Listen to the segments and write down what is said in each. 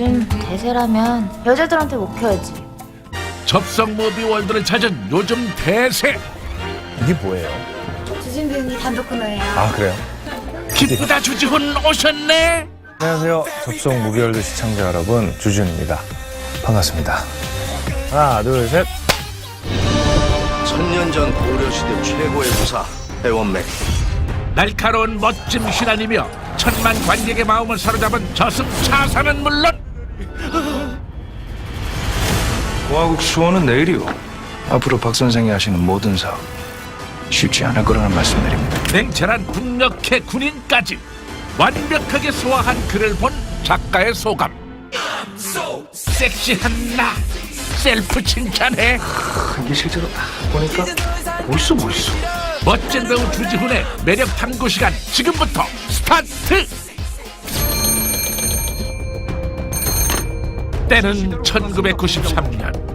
요즘 대세라면 여자들한테 못 켜야지. 접성 무비 월드를 찾은 요즘 대세 이게 뭐예요? 주진빈이 단독 코너예요. 아 그래요? 기쁘다 주지훈 오셨네 안녕하세요. 접속 무비월드 시청자 여러분 주준입니다. 반갑습니다. 하나 둘 셋. 천년 전 고려시대 최고의 부사 해원맥 날카로운 멋짐 신안이며 천만 관객의 마음을 사로잡은 저승 차사는 물론 공화국 수호는 내일이오. 앞으로 박 선생이 하시는 모든 사업 쉽지 않을 거라는 말씀드립니다. 냉철한 국력의 군인까지 완벽하게 소화한 글을 본 작가의 소감 섹시한 나 셀프 칭찬해 이게 실제로 딱 보니까 멋있어 멋있어. 멋진 배우 주지훈의 매력 탐구 시간 지금부터 스타트 때는 1993년.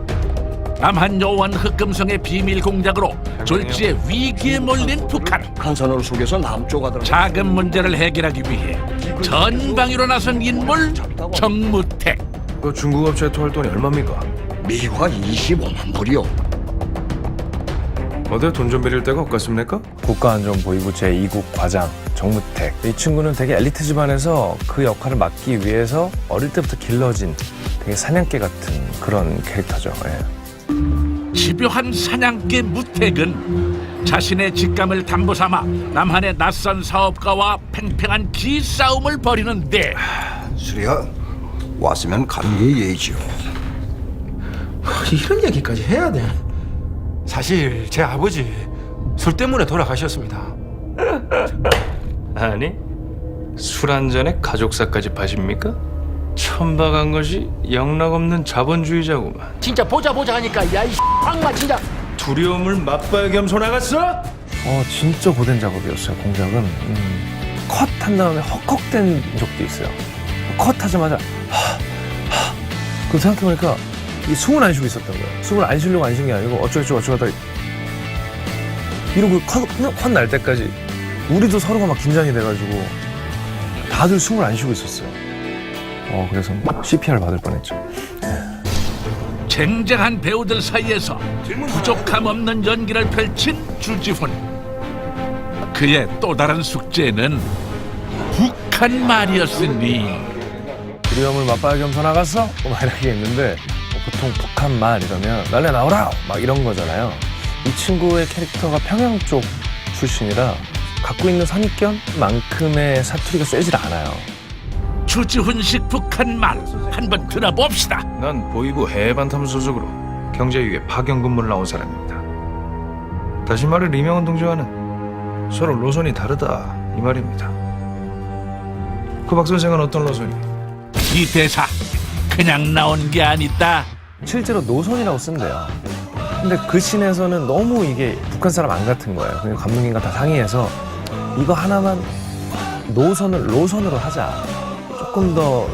남한 요원 흑금성의 비밀 공작으로 졸지에 위기에 몰린 북한. 한산으로 속여서 남쪽 아들 작은 문제를 해결하기 위해 전방위로 나선 인물 정무택. 그 중국 업체에 토할 돈이 얼마입니까? 미화 25만 불이요. 어디 돈좀 빌릴 데가 없겠습니까? 국가안전보위부 제2국 과장 정무택. 이 친구는 되게 엘리트 집안에서 그 역할을 맡기 위해서 어릴 때부터 길러진 되게 사냥개 같은 그런 캐릭터죠. 예. 집요한 사냥개 무택은 자신의 직감을 담보 삼아 남한의 낯선 사업가와 팽팽한 기싸움을 벌이는데 수리야 왔으면 가는 게 예의지요 이런 얘기까지 해야 돼. 사실 제 아버지 술 때문에 돌아가셨습니다. 아니 술 한 잔에 가족사까지 파십니까? 천박한 것이 영락없는 자본주의자구만. 진짜 보자 보자 하니까 야이 황마 진짜. 두려움을 맛봐야 겸손 나갔어? 어 진짜 고된 작업이었어요. 공작은 음, 컷한 다음에 헉헉댄 적도 있어요. 컷 하자마자 하 하 그 생각해보니까 이 숨을 안 쉬고 있었던 거예요. 숨을 안 쉬려고 안쉰게 아니고 어쩌고저쩌고 어쩌고 하다 이러고 컷날 때까지 우리도 서로가 막 긴장이 돼가지고 다들 숨을 안 쉬고 있었어요. 어 그래서 CPR 받을 뻔했죠. 쟁쟁한 배우들 사이에서 부족함 없는 연기를 펼친 주지훈 그의 또 다른 숙제는 북한 말이었으니 두려움을 맛봐야 겸손 나갔어? 막 이렇게 했는데 뭐 보통 북한 말 이러면 날래 나오라 막 이런 거잖아요. 이 친구의 캐릭터가 평양 쪽 출신이라 갖고 있는 선입견만큼의 사투리가 세질 않아요. 주지훈식 북한 말 한번 들어봅시다 난 보이부 해반탐 소속으로 경제위에 파견 근무를 나온 사람입니다. 다시 말해 리명원 동지와는 서로 노선이 다르다 이 말입니다. 그 박 선생은 어떤 노선이? 이 대사 그냥 나온 게 아니다 실제로 노선이라고 쓴대요. 근데 그 씬에서는 너무 이게 북한 사람 안 같은 거예요. 그냥 감독님과 다 상의해서 이거 하나만 노선을 로선으로 하자. 조금 더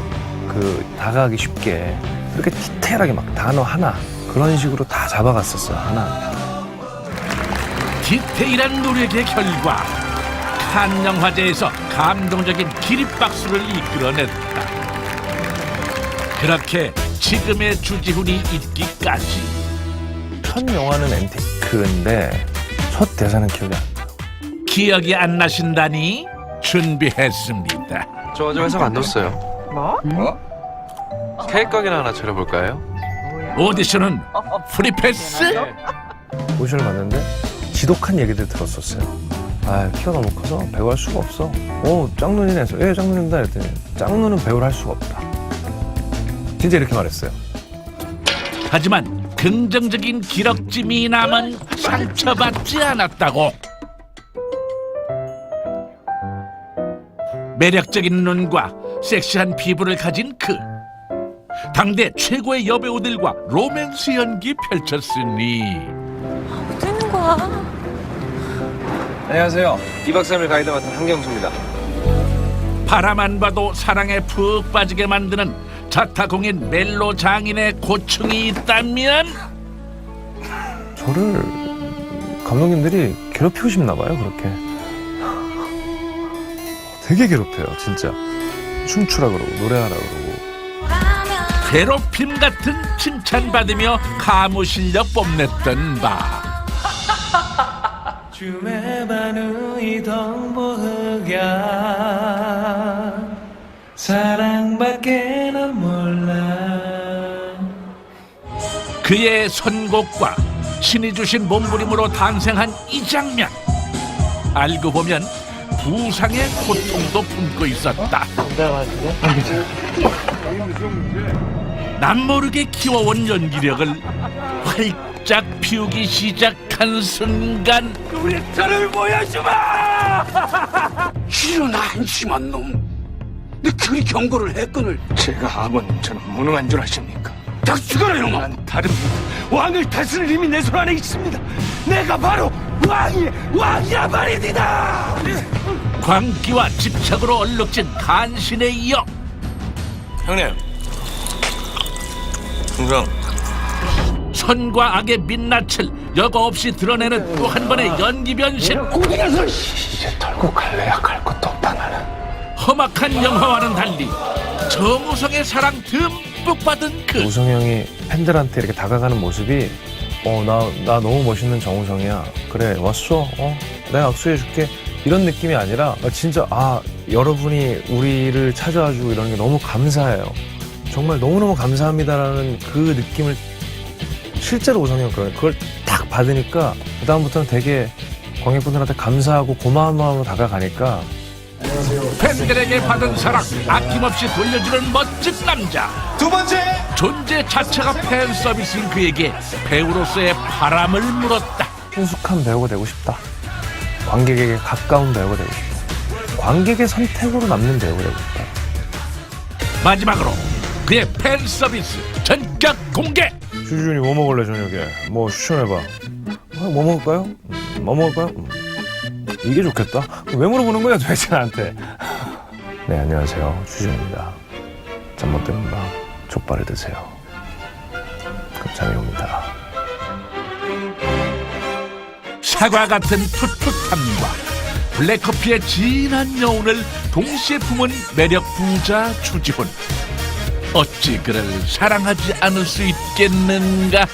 그 다가가기 쉽게 그렇게 디테일하게 막 단어 하나 그런 식으로 다 잡아갔었어요. 하나. 디테일한 노력의 결과 칸 영화제에서 감동적인 기립박수를 이끌어냈다. 그렇게 지금의 주지훈이 있기까지 첫 영화는 앤티크인데 첫 대사는 기억이 안 나요. 기억이 안 나신다니 준비했습니다. 저 어제 회사 만났어요. 뭐? 케이크 가게나 하나 차려볼까요? 오디션은 프리패스? 오션을 봤는데 지독한 얘기들 들었었어요. 아 키가 너무 커서 배우 할 수가 없어. 오 짱눈이네 해서 예 짱눈입니다 했더니 짱눈은 배우를 할 수가 없다. 진짜 이렇게 말했어요. 하지만 긍정적인 기럭짐이 남은 상처받지 않았다고. 매력적인 눈과 섹시한 피부를 가진 그 당대 최고의 여배우들과 로맨스 연기 펼쳤으니 어쩌는 거야? 안녕하세요. 2박 3일 가이드 맡은 한경수입니다. 바라만 봐도 사랑에 푹 빠지게 만드는 자타공인 멜로 장인의 고충이 있다면 저를 감독님들이 괴롭히고 싶나 봐요 그렇게. 되게 괴롭혀요 진짜. 춤추라 그러고 노래하라 그러고. 괴롭힘 같은 칭찬받으며 가무 실력 뽐냈던 바. 춤의 바누이 덩보흑야. 사랑밖에 난 몰라. 그의 선곡과 신이 주신 몸부림으로 탄생한 이 장면. 알고 보면 부상의 고통도 품고 있었다 남모르게 키워온 연기력을 활짝 피우기 시작한 순간 이런 한심한 놈. 내 그리 경고를 했거늘. 제가 아버님처럼 무능한 줄 아십니까? 다 죽어라 이놈아. 난 다릅니다. 왕을 다스릴 힘이 내 손 안에 있습니다. 내가 바로 왕이 왕이란 말입니다. 광기와 집착으로 얼룩진 간신에 이어 형님. 충성. 선과 악의 민낯을 여과 없이 드러내는 또 한 번의 연기 변신 고기라서 이제 털고 갈래야 갈 것도 없다 나는. 험악한 영화와는 달리 정우성의 사랑 듬뿍 받은 그 우성 형이 팬들한테 이렇게 다가가는 모습이 어 나 나 너무 멋있는 정우성이야 그래 왔어 어 내가 악수해 줄게 이런 느낌이 아니라 나 진짜 아 여러분이 우리를 찾아와주고 이러는 게 너무 감사해요. 정말 너무너무 감사합니다라는 그 느낌을 실제로 우성 형 그런 그걸 딱 받으니까 그 다음부터는 되게 관객분들한테 감사하고 고마운 마음으로 다가가니까. 팬들에게 받은 사랑 아낌없이 돌려주는 멋진 남자. 두 번째! 존재 자체가 팬 서비스인 그에게 배우로서의 바람을 물었다. 친숙한 배우가 되고 싶다. 관객에게 가까운 배우가 되고 싶다. 관객의 선택으로 남는 배우가 되고 싶다. 마지막으로 그의 팬 서비스 전격 공개 주준이 뭐 먹을래 저녁에? 뭐 추천해봐. 어, 뭐 먹을까요? 음, 뭐 먹을까요? 음, 이게 좋겠다. 왜 물어보는 거야 도대체 나한테? 네 안녕하세요 주준입니다. 잠 못 드는 밤 족발을 드세요. 그럼 잠이 옵니다. 사과 같은 풋풋함과 블랙커피의 진한 여운을 동시에 품은 매력 부자 주지훈. 어찌 그를 사랑하지 않을 수 있겠는가